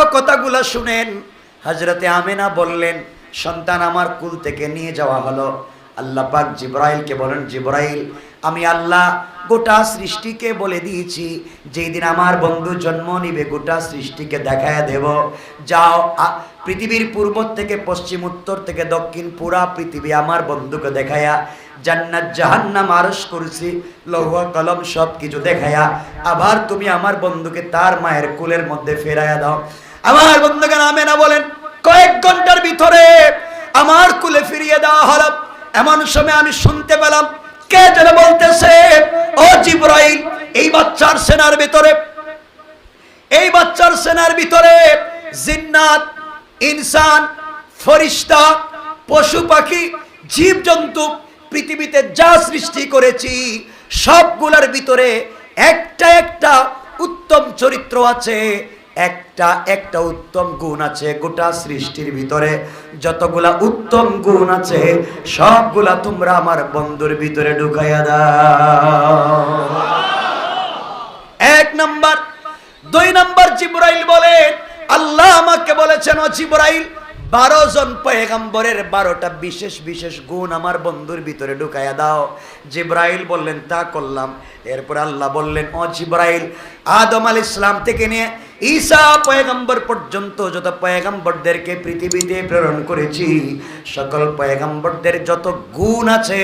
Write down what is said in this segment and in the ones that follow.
বড় কথাগুলো শুনেন। হজরতে আমেনা বললেন, সন্তান আমার কুল থেকে নিয়ে যাওয়া হলো। আল্লাহ পাক জিব্রাইলকে বলেন, জিব্রাইল, আমি আল্লাহ গোটা সৃষ্টিকে বলে দিয়েছি যেই দিন আমার বন্ধু জন্ম নিবে গোটা সৃষ্টিকে দেখায় দেব। যাও পৃথিবীর পূর্ব থেকে পশ্চিম, উত্তর থেকে দক্ষিণ, পুরা পৃথিবী আমার বন্ধুকে দেখায়া জান্নাত, জাহান্নাম আরশ করছি, লৌহ, কলম সব কিছু দেখায়া আবার তুমি আমার বন্ধুকে তার মায়ের কুলের মধ্যে ফেরাইয়া দাও। আমার বন্ধুকে নামে না বলেন, কয়েক ঘণ্টার ভিতরে আমার কুলে ফিরিয়ে দেওয়া হলো। এমন সময় আমি শুনতে পেলাম, কে যেন বলতেছে, ও জিব্রাইল, এই বাচ্চার সেনার ভিতরে, এই বাচ্চার সেনার ভিতরে জিন্নাত, ইনসান, ফরিস্তা, পশু পাখি, জীবজন্তু, পৃথিবীতে যা সৃষ্টি করেছি, সবগুলোর ভিতরে একটা একটা উত্তম চরিত্র আছে। একটা একটা উত্তম গুণ আছে গোটা সৃষ্টির ভিতরে। যতগুলা উত্তম গুণ আছে, সবগুলা তোমরা আমার বন্ধুর ভিতরে ঢুকাইয়া দাও। এক নাম্বার, দুই নাম্বার জিব্রাইল বলে, আল্লাহ আমাকে বলেছেন, ও জিব্রাইল, বারো জন পয়গাম্বরের বারোটা বিশেষ বিশেষ গুণ আমার বন্ধুর ভিতরে ঢুকাইয়া দাও। জিব্রাইল বললেন, তা করলাম। এরপর আল্লাহ বললেন, ও জিব্রাইল, আদম আল ইসলাম থেকে নিয়ে ঈসা পয়গাম্বর পর্যন্ত যত পয়গাম্বরদেরকে পৃথিবীতে প্রেরণ করেছি, সকল পয়গাম্বরদের যত গুণ আছে,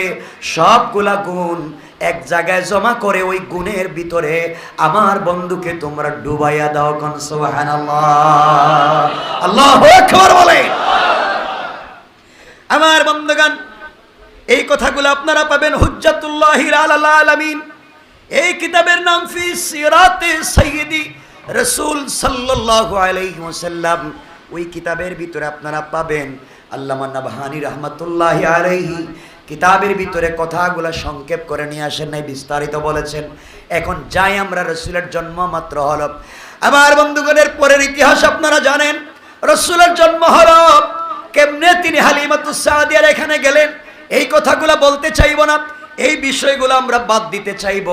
সবগুলা গুণ এক জায়গায় জমা করে ওই গুণের ভিতরে আমার বন্ধুকে তোমরা ডুবাইয়া দাও কন, সুবহানাল্লাহ। আল্লাহু আকবার বলে। আমার বন্ধুগণ, এই কথাগুলো আপনারা পাবেন হুজ্জাতুল্লাহির আলাল আলামিন। এই কিতাবের নাম ফি সিরাতে সাইয়্যিদি রাসূল সাল্লাল্লাহু আলাইহি ওই কিতাবের ভিতরে আপনারা পাবেন আল্লামা নাবহানি রহমাতুল্লাহি আলাইহি কিতাবের ভিতরে কথাগুলো সংক্ষেপ করে নিয়ে আসেন নাই, বিস্তারিত বলেছেন। এখন যাই আমরা রসুলের জন্ম মাত্র হল। আমার বন্ধুগণের পরের ইতিহাস আপনারা জানেন, রসুলের জন্ম হল কেমনে তিনি হালিমাতুসাদিয়ার এখানে গেলেন, এই কথাগুলো বলতে চাইব না, এই বিষয়গুলো আমরা বাদ দিতে চাইব।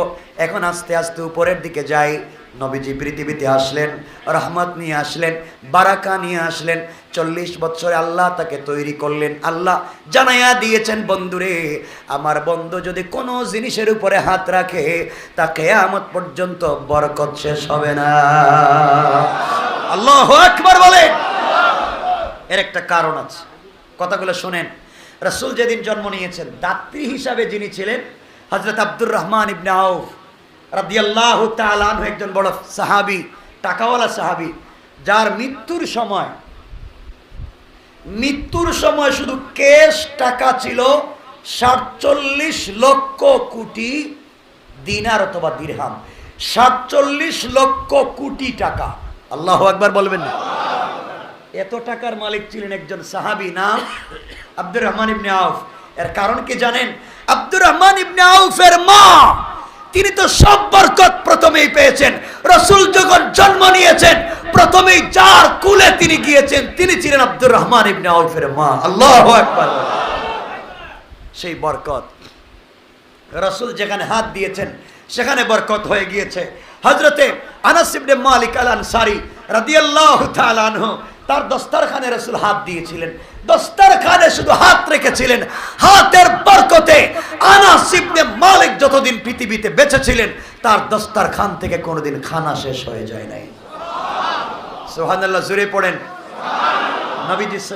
এখন আস্তে আস্তে উপরের দিকে যাই নবীজি পৃথিবীতে আসলেন, রহমত নিয়ে আসলেন, বারাকা নিয়ে আসলেন, চল্লিশ বছরে আল্লাহ তাকে তৈরি করলেন। আল্লাহ জানাইয়া দিয়েছেন, বন্ধুরে, আমার বন্ধু যদি কোনো জিনিসের উপরে হাত রাখে তাকে কেয়ামত পর্যন্ত বরকত শেষ হবে না। আল্লাহ একবার বলেন। এর একটা কারণ আছে। কথাগুলো শোনেন। রসুল যেদিন জন্ম নিয়েছেন, দাত্রী হিসাবে যিনি ছিলেন হজরত আব্দুর রহমান ইবনে আউফ রাদিয়াল্লাহ তালান একজন বড় সাহাবি, টাকাওয়ালা সাহাবি, যার মৃত্যুর সময় মৃত্যুর সময় শুধু কেশ টাকা ছিল সাতচল্লিশ লক্ষ কোটি দিনার অথবা দিরহাম। সাতচল্লিশ লক্ষ কোটি টাকা। আল্লাহ একবার বলবেন না। এত টাকার মালিক ছিলেন একজন সাহাবি, নাম আব্দুর রহমান ইবনে আউফ। এর কারণ কি জানেন? আব্দুর রহমান ইবনে আউফের মা তিনি তো সব বরকত প্রথমেই পেয়েছেন। রসুল যখন জন্ম নিয়েছেন, প্রথমেই যার কুলে তিনি গিয়েছেন, তিনি ছিলেন আব্দুর রহমান ইবনে আউফের মা। আল্লাহ সেই বরকত। রসুল যেখানে হাত দিয়েছেন, সেখানে বরকত হয়ে গিয়েছে। হজরতে আনাস ইবনে মালিক আল আনসারি রাদিয়াল্লাহু তাআলা আনহু তার দস্তারখানে রসুল হাত দিয়েছিলেন। দস্তারখানে শুধু হাত রেখেছিলেন। হাতের বরকতে আনাস ইবনে মালিক যতদিন পৃথিবীতে বেঁচে ছিলেন তার দস্তারখান থেকে কোনোদিন খানা শেষ হয়ে যায় নাই। পড়েন।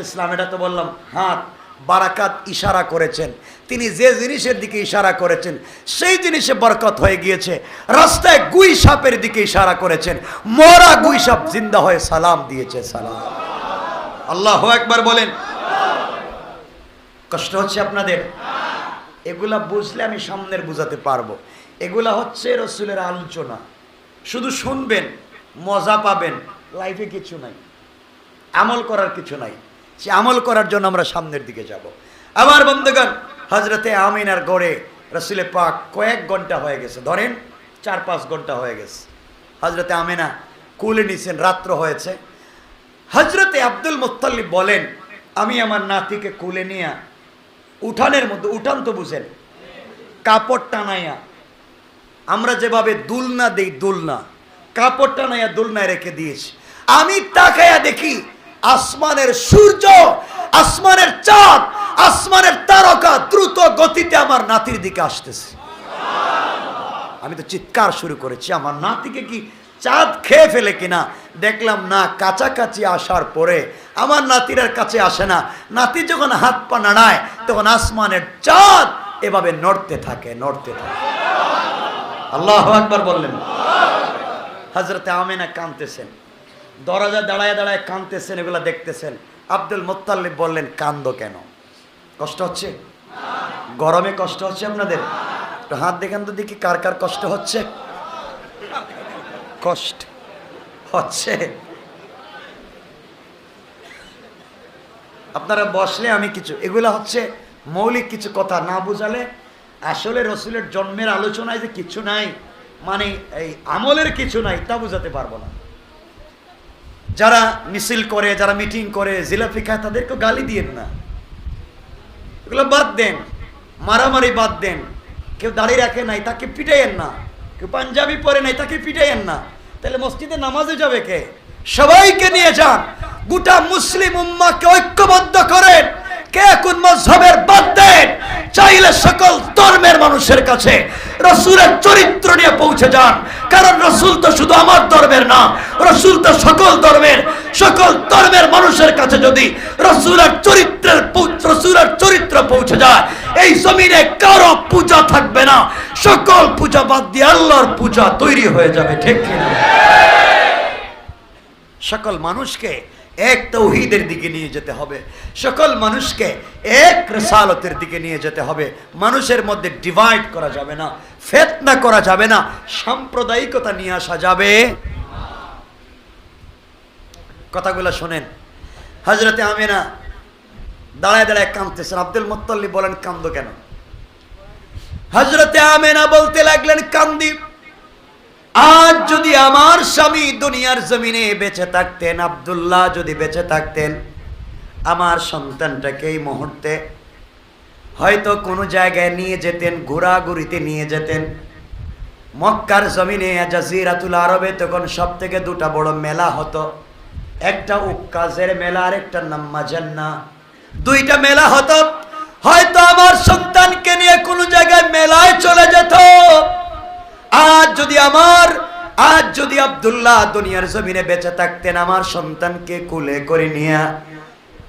ইসলাম এটা তো বললাম, হাত বারাকাত ইশারা করেছেন। তিনি যে জিনিসের দিকে ইশারা করেছেন, সেই জিনিসে বরকত হয়ে গিয়েছে। রাস্তায় গুই সাপের দিকে ইশারা করেছেন। মরা গুই সাপ জিন্দা হয়ে সালাম দিয়েছে, সালাম। আল্লাহ একবার বলেন। কষ্ট হচ্ছে আপনাদের? এগুলা বুঝলে আমি সামনের বুঝাতে পারব। এগুলা হচ্ছে রসুলের আলোচনা। শুধু শুনবেন, মজা পাবেন লাইফে কিছু নাই। আমল করার কিছু নাই। সে আমল করার জন্য আমরা সামনের দিকে যাব। আমার বন্ধুগণ হজরতে আমিনার গড়ে রসুলে পাক কয়েক ঘণ্টা হয়ে গেছে। ধরেন, চার পাঁচ ঘণ্টা হয়ে গেছে। হজরতে আমিনা কুলে নিছেন, রাত্র হয়েছে। হজরতে আব্দুল মুত্তাল্লিব বলেন, আমি আমার নাতিকে কুলে নিয়ে উঠানের মধ্যে উঠান তো বুঝেন, কাপড় টানাইয়া, আমরা যেভাবে দুলনা দেই দুলনা, কাপড় টানাইয়া দুলনায় রেখে দিয়েছি। আমি তাকায়া দেখি আসমানের সূর্য, আসমানের চাঁদ, আসমানের তারকা দ্রুত গতিতে আমার নাতির দিকে আসতেছে। আমি তো চিৎকার শুরু করেছি, আমার নাতিকে কি চাঁদ খেয়ে ফেলে কিনা? দেখলাম না, কাছাকাছি আসার পরে আমার নাতির আর কাছে আসে না। নাতি যখন হাত পা নাড়ায়, তখন আসমানের চাঁদ এভাবে নড়তে থাকে নড়তে থাকে। আল্লাহ একবার বললেন। হজরতে আমেনা কাঁদতেছেন। দরজা দাঁড়ায় দাঁড়ায় কাঁদতেছেন, এগুলা দেখতেছেন। আব্দুল মোত্তাল্লিব বললেন, কান্দ কেন? কষ্ট হচ্ছে? গরমে কষ্ট হচ্ছে আপনাদের? হাত দেখেন তো দেখি কার কার কষ্ট হচ্ছে? কষ্ট হচ্ছে। আপনারা বসলে আমি কিছু, এগুলা হচ্ছে মৌলিক কিছু কথা না বুঝালে আসলে রসুলের জন্মের আলোচনায় যে কিছু নাই মানে এই আমলের কিছু নাই, তা বুঝাতে পারব না। যারা মিছিল করে, যারা মিটিং করে জিলাপি খায় তাদেরকে গালি দিয়েন না। এগুলো বাদ দেন, মারামারি বাদ দেন। কেউ দাঁড়িয়ে রাখে নাই, তাকে পিটাইয়েন না। কেউ পাঞ্জাবি পরে নাই, তাকে পিটাইয়েন না। তাহলে মসজিদে নামাজে যাবে কে? সবাইকে নিয়ে যান। গোটা মুসলিম উম্মাকে ঐক্যবদ্ধ করেন। কে কোন মজহবের বাদ দেন? চাইলে সকল ধর্মের মানুষের কাছে রসুলের চরিত্র নিয়ে পৌঁছে যান। কারণ রসুল তো শুধু আমার ধর্মের না, রসুল তো সকল ধর্মের সকল ধর্মের মানুষের কাছে যদি রসুলের চরিত্রের রসুলের চরিত্র পৌঁছে যায়, এই জমিনে কারও পূজা থাকবে না। সকল পূজা বাদ দিয়ে আল্লাহর পূজা তৈরি হয়ে যাবে, ঠিক কিনা? সকল মানুষকে এক তৌহিদের দিকে নিয়ে যেতে হবে। সকল মানুষকে এক রেসালতের দিকে নিয়ে যেতে হবে। মানুষের মধ্যে ডিভাইড করা যাবে না, ফেতনা করা যাবে না, সাম্প্রদায়িকতা নিয়ে আসা যাবে। কথাগুলো শোনেন। হজরতে আমেনা দাঁড়ায় দাঁড়ায় কাঁদতেছেন। আব্দুল মোত্তাল্লি বলেন, কান্দ কেন? হজরতে আমেনা বলতে লাগলেন, কান্দি। আজ যদি আমার স্বামী দুনিয়ার জমিনে বেঁচে থাকতেন, আব্দুল্লাহ যদি বেঁচে থাকতেন, আমার সন্তানটাকে এই মুহূর্তে হয়তো কোনো জায়গায় নিয়ে যেতেন, ঘোরাঘুরিতে নিয়ে যেতেন। মক্কার জমিনে জাজিরাতুল আরবে তখন সব থেকে দুটা বড় মেলা হতো। একটা উক্কাজের মেলা আর একটা নাম মাজান্না দুইটা মেলা হতো। হয়তো আমার সন্তানকে নিয়ে কোনো জায়গায় মেলায় চলে যেত। আজ যদি আমার, আজ যদি আব্দুল্লাহ দুনিয়ার জমিনে বেঁচে থাকতেন, আমার সন্তানকে কুলে করে নিয়ে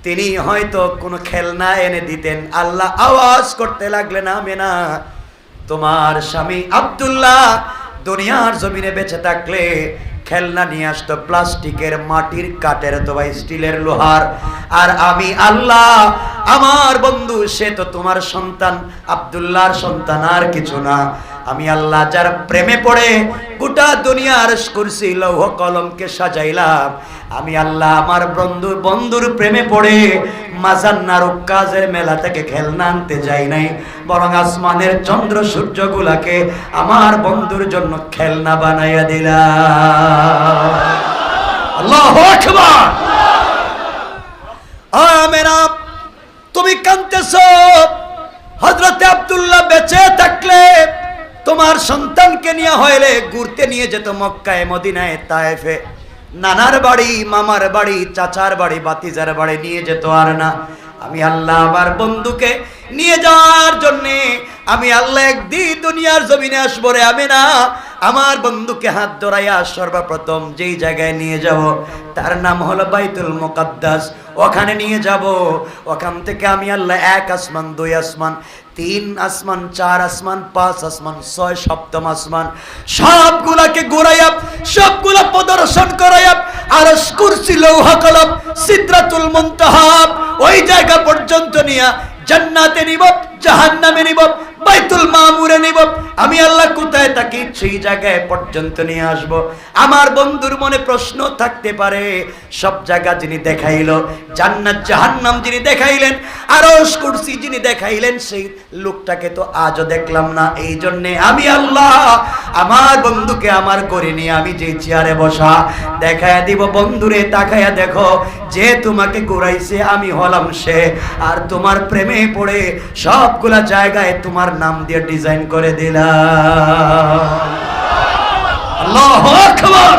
তিনি হয়তো কোনো খেলনা এনে দিতেন। আল্লাহ আওয়াজ করতে লাগলেন, আমেনা, তোমার স্বামী আব্দুল্লাহ দুনিয়ার জমিনে বেঁচে থাকলে খেলনা নিয়ে আসতো প্লাস্টিকের মাটির কাঠের অথবা স্টিলের লোহার। আর আমি, আল্লাহ, আমার বন্ধু, সে তো তোমার সন্তান, আবদুল্লাহর সন্তান আর কিছু না। আমি আল্লাহ যার প্রেমে পড়ে গোটা দুনিয়ার কুরসি, লৌহ কলমকে সাজাইলাম। আমি আল্লাহ আমার বন্ধু, বন্ধুর প্রেমে পড়ে মাজান্নার কাজের মেলা থেকে খেলনা আনতে যাই নাই। বরং আসমানের চন্দ্র সূর্য গুলাকে আমার বন্ধুর জন্য খেলনা বানাইয়া দিলাম। আল্লাহ তুমি কানতেছ হজরতে আব্দুল্লাহ বেঁচে থাকলে তোমার সন্তানকে নিয়ে হইলে ঘুরতে নিয়ে যেত মক্কায়, মদিনায় তায়েফে। নানার বাড়ি, মামার বাড়ি, চাচার বাড়ি, বাতিজার বাড়ি নিয়ে যেত আর না। আমি আল্লাহ আমার বন্ধুকে নিয়ে যাওয়ার জন্যে আমি আল্লাহ একদিন দুনিয়ার জমিনে আসব রে আমি না আমার বন্ধুকে হাত ধরাইয়া সর্বপ্রথম যেই জায়গায় নিয়ে যাব, তার নাম হলো বাইতুল মুকাদ্দাস। ওখানে নিয়ে যাব। ওখান থেকে আমি আল্লাহ এক আসমান, দুই আসমান, তিন আসমান, চার আসমান, পাঁচ আসমান, ছয়, সপ্তম আসমান। সবগুলাকে ঘুরাইয়া, সবগুলা প্রদর্শন করাইয়া আর কুরসি, লৌহ কলম সিদ্রাতুল ওই জায়গা পর্যন্ত নিয়া জান্নাতে নিব, জাহান্নামে নিব, বাইতুল মামুরে নিব আমি আল্লাহ কোথায় থাকি? সেই জায়গায় পর্যন্ত নিয়ে আসব। আমার বন্ধুর মনে প্রশ্ন থাকতে পারে। সব জায়গা যিনি দেখাইল, জান্নাত, জাহান্নাম যিনি দেখাইলেন, আরশ কুরসি যিনি দেখাইলেন, সেই লোকটাকে তো আজও দেখলাম না। এই জন্যে আমি আল্লাহ আমার বন্ধুকে আমার করে নিয়ে আমি যে চেয়ারে বসা, দেখায় দিব, বন্ধুরে, তাকায়া দেখো, যে তোমাকে ঘুরাইছে, আমি হলাম সে। আর তোমার প্রেমে পড়ে সবগুলা জায়গায় তোমার নাম দিয়ে ডিজাইন করে দিলাম। আল্লাহু আকবার।